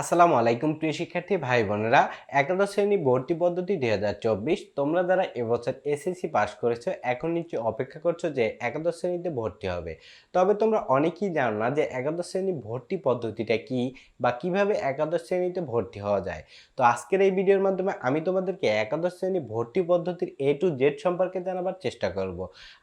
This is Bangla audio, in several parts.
আসসালামু আলাইকুম প্রিয় শিক্ষার্থী ভাই বোনেরা, একাদশ শ্রেণি ভর্তি পদ্ধতি দুই হাজার চব্বিশ, তোমরা যারা এবছর এসএসসি পাস করেছ, এখন নিশ্চয়ই অপেক্ষা করছ যে একাদশ শ্রেণীতে ভর্তি হবে। তবে তোমরা অনেকেই জানো না যে একাদশ শ্রেণি ভর্তি পদ্ধতিটা কি বা কীভাবে একাদশ শ্রেণীতে ভর্তি হওয়া যায়। তো আজকের এই ভিডিওর মাধ্যমে আমি তোমাদেরকে একাদশ শ্রেণি ভর্তি পদ্ধতির এ টু জেড সম্পর্কে জানাবার চেষ্টা করব।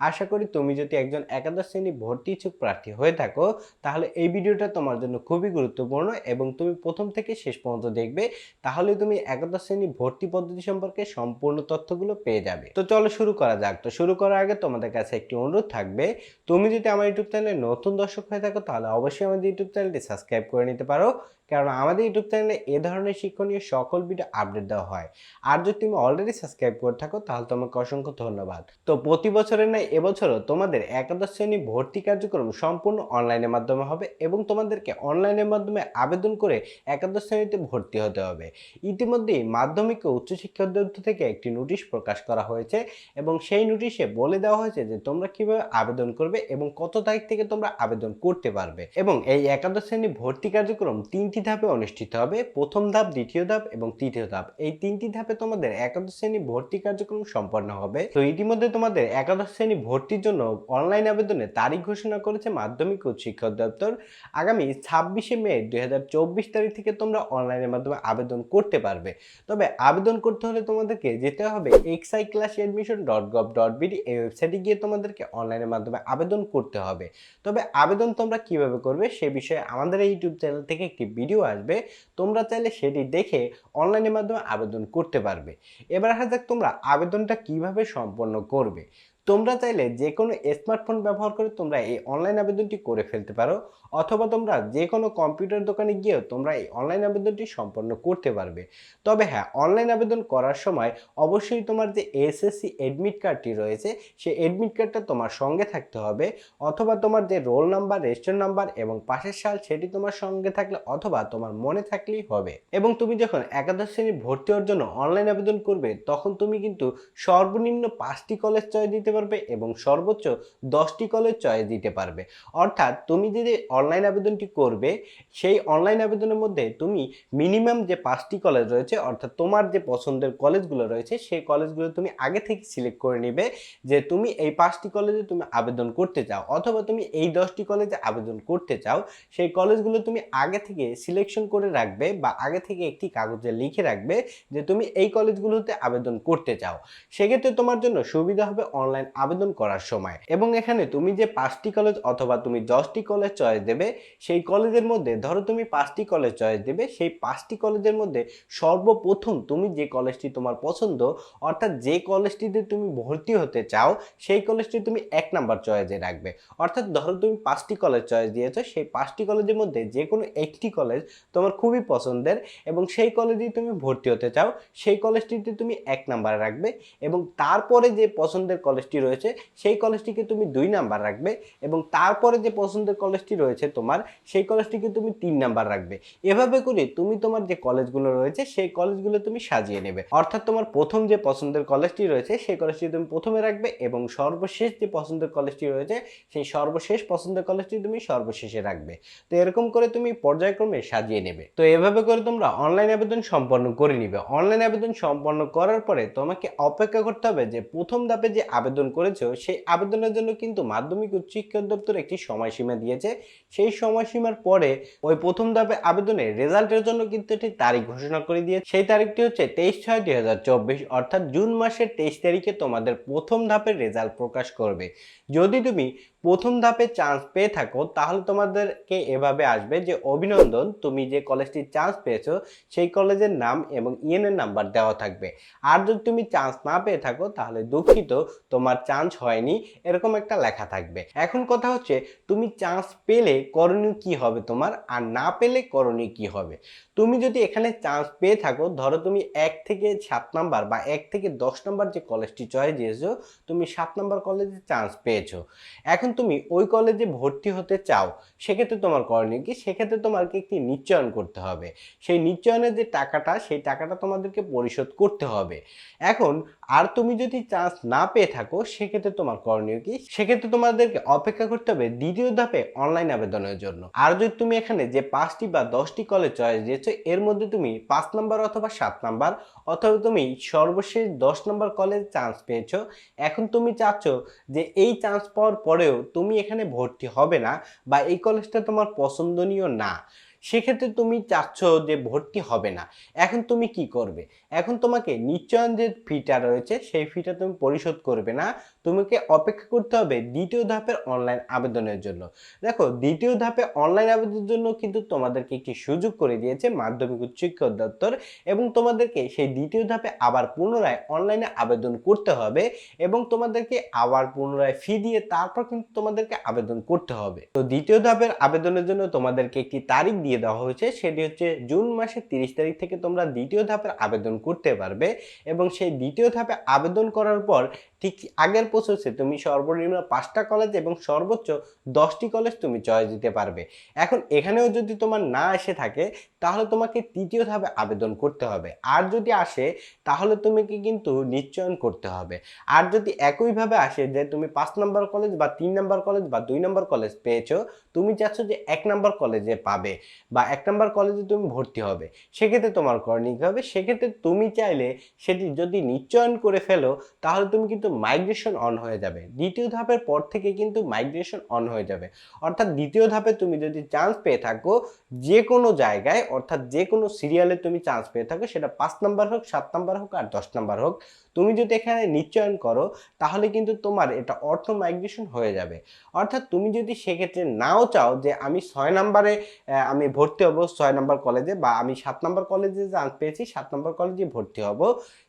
আশা করি তুমি যদি একজন একাদশ শ্রেণি ভর্তি ইচ্ছুক প্রার্থী হয়ে থাকো, তাহলে এই ভিডিওটা তোমার জন্য খুবই গুরুত্বপূর্ণ এবং তুমি প্রথম থেকে শেষ পর্যন্ত দেখবে তাহলে তুমি একাদশ শ্রেণি ভর্তি পদ্ধতি সম্পর্কে সম্পূর্ণ তথ্যগুলো পেয়ে যাবে। তো চলো শুরু করা যাক। তো শুরু করার আগে তোমাদের কাছে একটি অনুরোধ থাকবে, তুমি যদি আমার ইউটিউব চ্যানেলে নতুন দর্শক হয়ে থাকো, তাহলে অবশ্যই আমাদের ইউটিউব চ্যানেলটি সাবস্ক্রাইব করে নিতে পারো। কারণ আমাদের ইউটিউব চ্যানেলে এ ধরনের শিক্ষণীয় সকল ভিডিও আপডেট দেওয়া হয়। আর যদি তুমি অলরেডি সাবস্ক্রাইব করে থাকো, তাহলে তোমাকে অসংখ্য ধন্যবাদ। তো প্রতি বছরের নয় এবছরও তোমাদের একাদশ শ্রেণি ভর্তি কার্যক্রম সম্পূর্ণ অনলাইনের মাধ্যমে হবে এবং তোমাদেরকে অনলাইনের মাধ্যমে আবেদন করে একাদশ শ্রেণীতে ভর্তি হতে হবে। ইতিমধ্যেই মাধ্যমিক ও উচ্চশিক্ষা অধিদপ্তর থেকে একটি নোটিশ প্রকাশ করা হয়েছে এবং সেই নোটিশে বলে দেওয়া হয়েছে যে তোমরা কীভাবে আবেদন করবে এবং কত তারিখ থেকে তোমরা আবেদন করতে পারবে। এবং এই একাদশ শ্রেণি ভর্তি কার্যক্রম তিনটি ধাপে অনুষ্ঠিত হবে। প্রথম ধাপ, দ্বিতীয় ধাপ এবং তৃতীয় ধাপ। এই তিনটি ধাপে তোমাদের একাদশ শ্রেণি ভর্তি কার্যক্রম সম্পন্ন হবে। তো ইতিমধ্যে তোমাদের একাদশ শ্রেণি ভর্তির জন্য অনলাইন আবেদনের তারিখ ঘোষণা করেছে মাধ্যমিক ও শিক্ষা দপ্তর। আগামী ছাব্বিশে মে দুই তারিখ থেকে তোমরা অনলাইনের মাধ্যমে আবেদন করতে পারবে। তবে আবেদন করতে হলে তোমাদেরকে যেতে হবে XI class admission dot gov dot BD এই ওয়েবসাইটে গিয়ে তোমাদেরকে অনলাইনের মাধ্যমে আবেদন করতে হবে। তবে আবেদন তোমরা কীভাবে করবে সে বিষয়ে আমাদের এই ইউটিউব চ্যানেল থেকে একটি ভিডিও আসবে, তোমরা চাইলে সেটি দেখে অনলাইনের মাধ্যমে আবেদন করতে পারবে। এবার আসা যাক তোমরা আবেদনটা কীভাবে সম্পন্ন করবে। তোমরা চাইলে যে কোনো স্মার্টফোন ব্যবহার করে তোমরা এই অনলাইন আবেদনটি করে ফেলতে পারো, অথবা তোমরা যে কোনো কম্পিউটার দোকানে গিয়েও তোমরা এই অনলাইন আবেদনটি সম্পন্ন করতে পারবে। তবে হ্যাঁ অনলাইন আবেদন করার সময় অবশ্যই তোমার যে এসএসসি এডমিট কার্ডটি রয়েছে, সেই এডমিট কার্ডটা তোমার সঙ্গে থাকতে হবে, অথবা তোমার যে রোল নাম্বার রেজিস্টার নাম্বার এবং পাশের সাল সেটি তোমার সঙ্গে থাকলে অথবা তোমার মনে থাকলেই হবে। এবং তুমি যখন একাদশ শ্রেণি ভর্তি হওয়ার জন্য অনলাইন আবেদন করবে, তখন তুমি কিন্তু সর্বনিম্ন পাঁচটি কলেজ চয়েস দিতে পারবে এবং সর্বোচ্চ দশটি কলেজ চয়েস দিতে পারবে। অর্থাৎ তুমি যদি অনলাইন আবেদনটি করবে, সেই অনলাইন আবেদনের মধ্যে তুমি মিনিমাম যে পাঁচটি কলেজ রয়েছে, অর্থাৎ তোমার যে পছন্দের কলেজগুলো রয়েছে, সেই কলেজগুলো তুমি আগে থেকে সিলেক্ট করে নিবে যে তুমি এই পাঁচটি কলেজে তুমি আবেদন করতে চাও অথবা তুমি এই দশটি কলেজে আবেদন করতে চাও, সেই কলেজগুলো তুমি আগে থেকে সিলেকশন করে রাখবে বা আগে থেকে একটি কাগজে লিখে রাখবে যে তুমি এই কলেজগুলোতে আবেদন করতে চাও। সেক্ষেত্রে তোমার জন্য সুবিধা হবে অনলাইন আবেদন করার সময়। এবং এখানে তুমি যে পাঁচটি কলেজ অথবা তুমি দশটি কলেজ চয়েস দেবে, সেই কলেজের মধ্যে ধরো তুমি পাঁচটি কলেজ চয়েস দেবে, সেই পাঁচটি কলেজের মধ্যে সর্বপ্রথম তুমি যে কলেজটি তোমার পছন্দ, অর্থাৎ যে কলেজটিতে তুমি ভর্তি হতে চাও, সেই কলেজটি তুমি এক নাম্বার চয়েসে রাখবে। অর্থাৎ ধরো তুমি পাঁচটি কলেজ চয়েস দিয়েছ, সেই পাঁচটি কলেজের মধ্যে যে কোনো একটি কলেজ তোমার খুবই পছন্দের এবং সেই কলেজেই তুমি ভর্তি হতে চাও, সেই কলেজটিতে তুমি এক নাম্বার রাখবে এবং তারপরে যে পছন্দের কলেজটি রয়েছে, সেই কলেজটিকে তুমি দুই নাম্বার রাখবে এবং তারপরে যে পছন্দের কলেজটি রয়েছে তোমার, সেই কলেজটিকে তুমি তিন নাম্বার রাখবে। এভাবে করে তুমি তোমার যে কলেজগুলো রয়েছে, সেই কলেজগুলো তুমি সাজিয়ে নেবে। অর্থাৎ তোমার প্রথম যে পছন্দের কলেজটি রয়েছে, সেই কলেজটি তুমি প্রথমে রাখবে এবং সর্বশেষ যে পছন্দের কলেজটি রয়েছে, সেই সর্বশেষ পছন্দের কলেজটি তুমি সর্বশেষে রাখবে। তো এরকম করে তুমি পর্যায়ক্রমে সাজিয়ে নেবে। তো এভাবে করে তোমরা অনলাইন আবেদন সম্পন্ন করে নিবে। অনলাইন আবেদন সম্পন্ন করার পরে তোমাকে অপেক্ষা করতে হবে যে প্রথম ধাপে যে আবেদন করেছ, সেই আবেদনের জন্য কিন্তু মাধ্যমিক উচ্চ শিক্ষা দপ্তর একটি সময়সীমা দিয়েছে। সেই সময়সীমার পরে ওই প্রথম ধাপে আবেদনের রেজাল্টের জন্য কিন্তু একটি তারিখ ঘোষণা করে দিয়েছে। সেই তারিখটি হচ্ছে তেইশ ছয় দুই অর্থাৎ জুন মাসের তেইশ তারিখে তোমাদের প্রথম ধাপের রেজাল্ট প্রকাশ করবে। যদি তুমি প্রথম ধাপে চান্স পেয়ে থাকো, তাহলে তোমাদেরকে এভাবে আসবে যে অভিনন্দন, তুমি যে কলেজটির চান্স পেয়েছ, সেই কলেজের নাম এবং ইএনএর নাম্বার দেওয়া থাকবে। আর যদি তুমি চান্স না পেয়ে থাকো, তাহলে দুঃখিত, তোমার চান্স হয়নি, এরকম একটা লেখা থাকবে। এখন কথা হচ্ছে, তুমি চান্স পেলে করণীয় কি হবে তোমার, আর না পেলে করণীয় কি হবে? তুমি যদি এখানে চান্স পেয়ে থাকো, ধরো তুমি এক থেকে সাত নাম্বার বা এক থেকে দশ নাম্বার যে কলেজটি চয়েস দিয়েছ, তুমি সাত নাম্বার কলেজে চান্স পেয়েছ। এখন তুমি ওই কলেজে ভর্তি হতে চাও, সেক্ষেত্রে তোমার করণীয় কি? সেক্ষেত্রে তোমাকে একটি নিশ্চয়ন করতে হবে। সেই নিশ্চয়নের যে টাকাটা, সেই টাকাটা তোমাদেরকে পরিশোধ করতে হবে। এখন, আর তুমি যদি চান্স না পেয়ে থাকো, সেক্ষেত্রে তোমার করণীয় কি? সেক্ষেত্রে তোমাদেরকে অপেক্ষা করতে হবে দ্বিতীয় ধাপে অনলাইন আবেদনের জন্য। আর যদি তুমি এখানে যে পাঁচটি বা দশটি কলেজ চয়েস দিয়েছ, এর মধ্যে তুমি পাঁচ নাম্বার অথবা সাত নাম্বার, অথবা তুমি সর্বশেষ দশ নম্বর কলেজ চান্স পেয়েছ, এখন তুমি চাচ্ছ যে এই চান্স পাওয়ার পরেও তুমি এখানে ভর্তি হবে না বা এই কলেজটা তোমার পছন্দনীয় না। সেক্ষেত্রে তুমি চাচ্ছ যে ভর্তি হবে না। এখন তুমি কি করবে? এখন তোমাকে নিশ্চয়ন যে ফিটা রয়েছে, সেই ফিটা তুমি পরিশোধ করবে না। তোমাকে অপেক্ষা করতে হবে দ্বিতীয় ধাপের অনলাইন আবেদনের জন্য। দেখো, দ্বিতীয় ধাপে অনলাইন আবেদনের জন্য কিন্তু তোমাদেরকে একটি সুযোগ করে দিয়েছে মাধ্যমিক উচ্চ শিক্ষা দপ্তর এবং তোমাদেরকে সেই দ্বিতীয় ধাপে আবার পুনরায় অনলাইনে আবেদন করতে হবে এবং তোমাদেরকে আবার পুনরায় ফি দিয়ে তারপর কিন্তু তোমাদেরকে আবেদন করতে হবে। তো দ্বিতীয় ধাপের আবেদনের জন্য তোমাদেরকে একটি তারিখ দিয়ে দেওয়া হয়েছে, সেটি হচ্ছে জুন মাসের তিরিশ তারিখ থেকে তোমরা দ্বিতীয় ধাপের আবেদন করতে পারবে এবং সেই দ্বিতীয় ধাপে আবেদন করার পর ঠিক আগের প্রসেসে তুমি সর্বনিম্ন পাঁচটা কলেজ এবং সর্বোচ্চ দশটি কলেজ তুমি চয়েস দিতে পারবে। এখন এখানেও যদি তোমার না এসে থাকে, তাহলে তোমাকে তৃতীয় ধাপে আবেদন করতে হবে। আর যদি আসে, তাহলে তোমাকে কিন্তু নিশ্চয়ন করতে হবে। আর যদি একইভাবে আসে যে তুমি পাঁচ নম্বর কলেজ বা তিন নম্বর কলেজ বা দুই নম্বর কলেজ পেয়েছ, তুমি চাচ্ছ যে এক নম্বর কলেজে পাবে বা এক নম্বর কলেজে তুমি ভর্তি হবে। সেক্ষেত্রে তোমার করণীয় কী হবে। সেক্ষেত্রে তুমি চাইলে সেটি যদি নিশ্চয়ন করে ফেলো, তাহলে তুমি কিন্তু মাইগ্রেশন অন হয়ে যাবে। দ্বিতীয় ধাপের পর থেকে কিন্তু মাইগ্রেশন অন হয়ে যাবে। অর্থাৎ দ্বিতীয় ধাপে তুমি যদি চান্স পেয়ে থাকো যে কোনো জায়গায়, অর্থাৎ যে কোনো সিরিয়ালে তুমি চান্স পেয়ে থাকো, সেটা পাঁচ নাম্বার হোক, সাত নাম্বার হোক, আর দশ নাম্বার হোক তুমি যদি এখানে নিশ্চয়ন করো, তাহলে কিন্তু তোমার এটা অর্থ মাইগ্রেশন হয়ে যাবে। অর্থাৎ তুমি যদি সেক্ষেত্রে নাও চাও যে আমি ছয় নাম্বারে আমি ভর্তি হব ছয় নম্বর কলেজে বা আমি সাত নম্বর কলেজে পেয়েছি, সাত নম্বর কলেজে ভর্তি হব,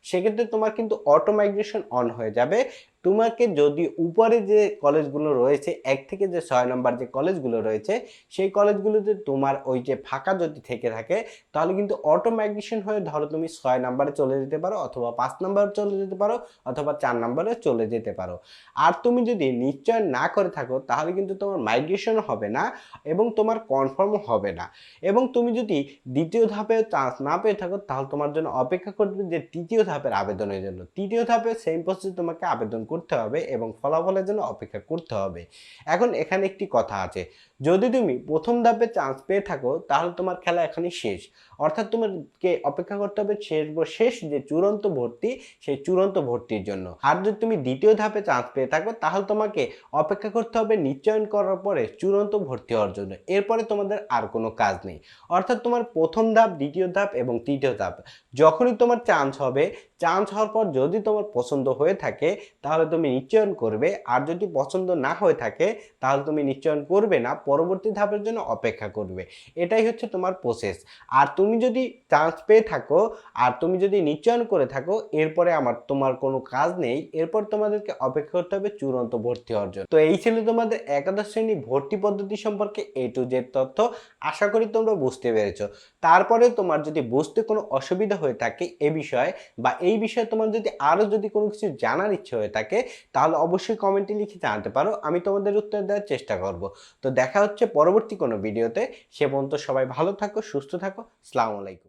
সেক্ষেত্রে তোমার কিন্তু অটো মাইগ্রেশন অন হয়ে যাবে। তোমাকে যদি উপরে যে কলেজগুলো রয়েছে, এক থেকে যে ছয় নম্বর যে কলেজগুলো রয়েছে, সেই কলেজগুলোতে তোমার ওই যে ফাঁকা যদি থেকে থাকে, তাহলে কিন্তু অটো মাইগ্রেশন হয়ে ধরো তুমি ছয় নাম্বারে চলে যেতে পারো অথবা পাঁচ নাম্বারে চলে যেতে পারো অথবা চার নাম্বারে চলে যেতে পারো। আর তুমি যদি নিশ্চয় না করে থাকো, তাহলে কিন্তু তোমার মাইগ্রেশন হবে না এবং তোমার কনফার্ম হবে না। এবং তুমি যদি দ্বিতীয় ধাপে চান্স না পেয়ে থাকো, তাহলে তোমার জন্য অপেক্ষা করবে যে তৃতীয় ধাপের আবেদনের জন্য। তৃতীয় ধাপে সেম প্রসেস তোমাকে আবেদন করতে হবে এবং ফলাফলের জন্য অপেক্ষা করতে হবে। এখন এখানে একটি কথা আছে। যদি তুমি প্রথম ধাপে চান্স পেয়ে থাকো, তাহলে তোমার খেলা এখানে শেষ। অর্থাৎ তোমাকে অপেক্ষা করতে হবে শেষ শেষ যে চূড়ান্ত ভর্তি, সেই চূড়ান্ত ভর্তির জন্য। আর যদি তুমি দ্বিতীয় ধাপে চান্স পেয়ে থাকো, তাহলে তোমাকে অপেক্ষা করতে হবে নিশ্চয়ন করার পরে চূড়ান্ত ভর্তি হওয়ার জন্য। এরপরে তোমাদের আর কোনো কাজ নেই। অর্থাৎ তোমার প্রথম ধাপ, দ্বিতীয় ধাপ এবং তৃতীয় ধাপ। যখনই তোমার চান্স হবে চান্স হওয়ার পর যদি তোমার পছন্দ হয়ে থাকে, তাহলে তুমি নিশ্চয়ন করবে। আর যদি পছন্দ না হয়ে থাকে, তাহলে তুমি নিশ্চয়ন করবে না। পরবর্তী ধাপের জন্য অপেক্ষা করবে। এটাই হচ্ছে তোমার প্রসেস আর তুমি যদি চান্স পেয়ে থাকো, আর তুমি যদি নিশ্চয়ন করে থাকো, এরপরে আমার তোমার কোনো কাজ নেই, এরপর তোমাদেরকে অপেক্ষা করতে হবে চূড়ান্ত ভর্তি হওয়ার জন্য। তো এই ছিল তোমাদের একাদশ শ্রেণি ভর্তি পদ্ধতি সম্পর্কে এ টু জেড তথ্য। আশা করি তোমরা বুঝতে পেরেছ। তারপরে তোমার যদি বুঝতে কোনো অসুবিধা হয়ে থাকে এ বিষয়ে, বা এই বিষয়ে তোমার যদি আরও যদি কোনো কিছু জানার ইচ্ছে হয়ে থাকে, তাহলে অবশ্যই কমেন্টে লিখে জানাতে পারো, আমি তোমাদের উত্তর দেওয়ার চেষ্টা করব। তো দেখা হচ্ছে পরবর্তী কোনো ভিডিওতে। সে পর্যন্ত সবাই ভালো থাকো সুস্থ থাকো। আলাইকুম।